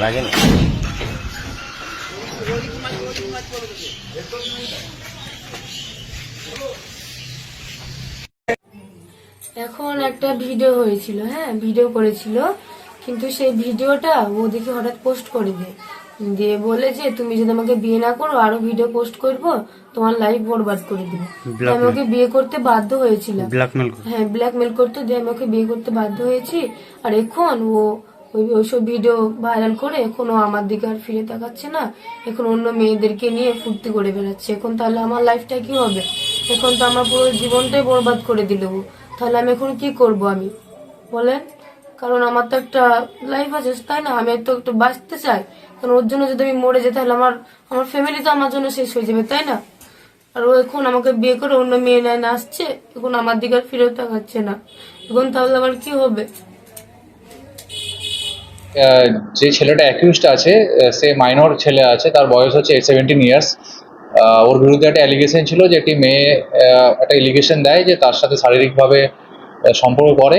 লাগেনি এখন একটা ভিডিও হয়েছিল হ্যাঁ ভিডিও করেছিল। কিন্তু সেই ভিডিওটা ও দেখে হঠাৎ পোস্ট করে দেয়। দিয়ে বলে যে তুমি যদি আমাকে বিয়ে না করো আরও ভিডিও পোস্ট করব তোমার লাইফ বরবাদ করে দিবে। আমি ওকে বিয়ে করতে বাধ্য হয়েছিলাম। ব্ল্যাকমেল হ্যাঁ ব্ল্যাকমেল করতে দিয়ে আমি ওকে বিয়ে করতে বাধ্য হয়েছি। আর এখন ও ওই ওইসব ভিডিও ভাইরাল করে এখনও আমার দিকে আর ফিরে তাকাচ্ছে না। এখন অন্য মেয়েদেরকে নিয়ে ফুর্তি করে বেড়াচ্ছে। এখন তাহলে আমার লাইফটা কি হবে? এখন তো আমার পুরো জীবনটাই বরবাদ করে দিল তাহলে আমি এখন কি করব আমি? বলেন। কারণ আমার তো একটা লাইফ আছে, তাই না? আমি তো একটু বাঁচতে চাই। কারণ ওর জন্য যদি আমি মরে যাই, তাহলে আমার আমার ফ্যামিলি তো আমার জন্য শেষ হয়ে যাবে, তাই না? আর ও এখন আমাকে বিয়ে করে অন্য মেয়ে নেয় আসছে। এখন আমার দিকে আর ফিরেও তাকাচ্ছে না। এখন তাহলে আমার কি হবে? যে ছেলেটা অ্যাকিউজড আছে সে মাইনর ছেলে আছে, তার বয়স হচ্ছে সেভেন্টিন ইয়ার্স ওর বিরুদ্ধে একটা অ্যালিগেশন ছিল যে একটি মেয়ে একটা এলিগেশন দেয় যে তার সাথে শারীরিকভাবে সম্পর্ক করে।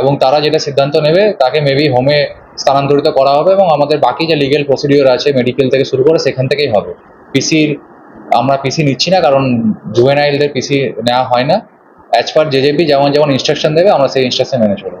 এবং তারা যেটা সিদ্ধান্ত নেবে, তাকে মেবি হোমে স্থানান্তরিত করা হবে এবং আমাদের বাকি যে লিগেল প্রসিডিওর আছে মেডিকেল থেকে শুরু করে সেখান থেকেই হবে। পিসির আমরা পিসি নিচ্ছি না, কারণ জুভেনাইলদের পিসি নেওয়া হয় না। অ্যাজ পার জেজেপি যেমন যেমন ইনস্ট্রাকশন দেবে, আমরা সেই ইনস্ট্রাকশন মেনে চলবো।